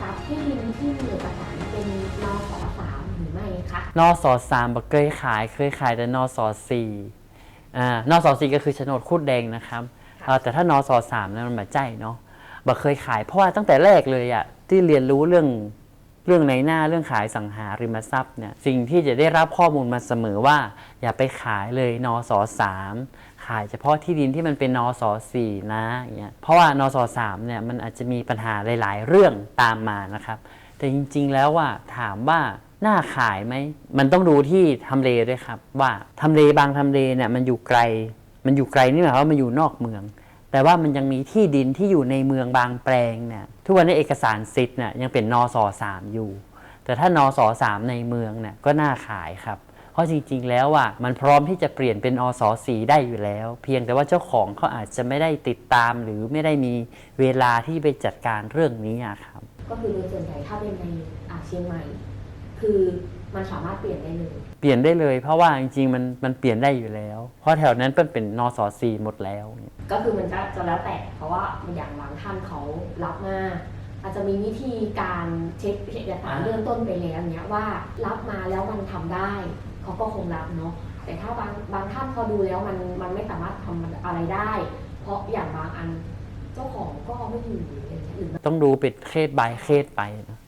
ทรัพย์ที่ดินที่มีเอกสารเป็นนสสามหรือไม่คะนสสามบ่เคยขายเคยขายแต่นสสี่อ่านสสี่ก็คือโฉนดคูดแดงนะครับอ่าแต่ถ้านสสามนั้นมันมาใจเนาะบ่เคยขายเพราะว่าตั้งแต่แรกเลยอะที่เรียนรู้เรื่อง รื่องในหน้าเรื่องขายสังหาริมทรัพย์เนี่ยสิ่งที่จะได้รับข้อมูลมาเสมอว่า อย่าไปขายเลยนสสามขายเฉพาะที่ดินที่มันเป็นนสสี่นะอย่างเงี้ยเพราะว่านสสามเนี่ยมันอาจจะมีปัญหาหลาย ๆ เรื่องตามมานะครับ แต่จริง ๆ แล้วว่าถามว่าน่าขายไหมมันต้องดูที่ทำเลด้วยครับ ว่าทำเลบางทำเลเนี่ยมันอยู่ไกล มันอยู่ไกลนี่หมายความว่ามันอยู่นอกเมือง แต่ว่ามันยังมีที่ดินที่อยู่ในเมืองบางแปลงเนี่ยทุกวันนี้เอกสารสิทธิ์เนี่ยยังเป็นนสสามอยู่ แต่ถ้านอสสามในเมืองเนี่ยก็น่าขายครับ เพราะจริงๆแล้วอะมันพร้อมที่จะเปลี่ยนเป็นอสสีได้อยู่แล้ว เพียงแต่ว่าเจ้าของเขาอาจจะไม่ได้ติดตามหรือไม่ได้มีเวลาที่ไปจัดการเรื่องนี้ครับ ก็คือโดยส่วนใหญ่ถ้าเป็นในอ่าเชียงใหม่ คือ มันสามารถเปลี่ยนได้เลยเปลี่ยนได้เลย เพราะว่าจริงๆมันมันเปลี่ยนได้อยู่แล้ว เพราะแถวนั้นเป็นเป็นนสสีหมดแล้วเนี่ยก็คือมันจะจะแล้วแต่เพราะว่าอย่างบางท่านเขารับมาอาจจะมีวิธีการเช็คเอกสารอ่าเริ่มต้นไปแล้วเนี้ยว่ารับมาแล้วมันทำได้เขาก็คงรับเนาะแต่ถ้าบางบางท่านพอดูแล้วมันมันไม่สามารถทำอะไรได้ เพราะอย่างบางอันเจ้าของก็ไม่อยู่อย่างเงี้ยหรือต้องดูเป็นเคส by เคสไปนะ